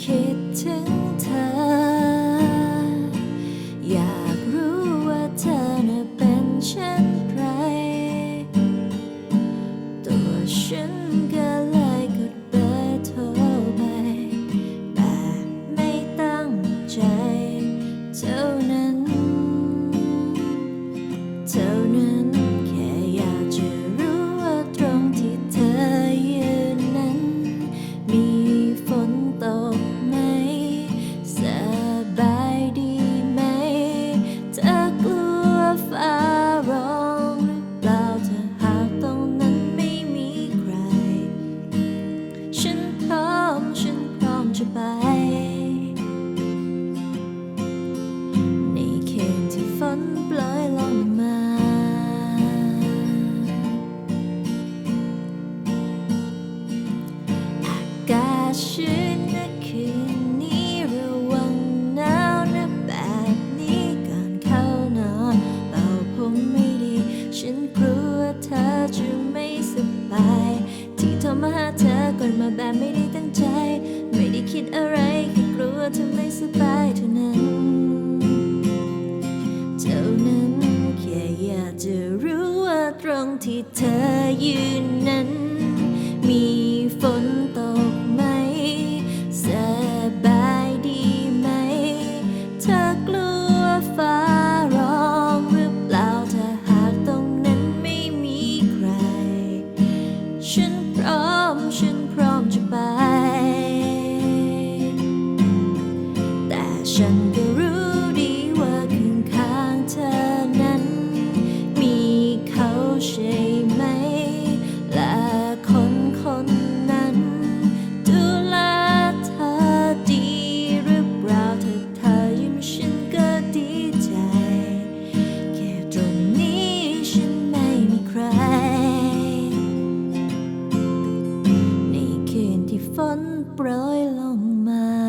คิดถึงเธอ อยากรู้ว่าเธอนเป็นเช่นไรตัวฉันก็เลยกดเบอร์โทรไป แต่ไม่ตั้งใจ ในคืนที่ฝนปล่อยลงมา อากาศชื้นะคืนนี้ระวังหนาวนะแบบนี้ก่อเข้านอนเป่าผมไม่ดี ฉันกลัวเธอจะไม่สบาย ที่ทำมาหาเธอก่อนมาแบบไม่ได้ ที่เธอยืนนั้น มีฝนตกไหม สบายดีไหม เธอกลัวฟ้าร้องหรือเปล่าถ้าหากตรงนั้นไม่มีใคร ฉันพร้อมฉันพร้อมจะไป แต่ฉันก็ โปรยลงมา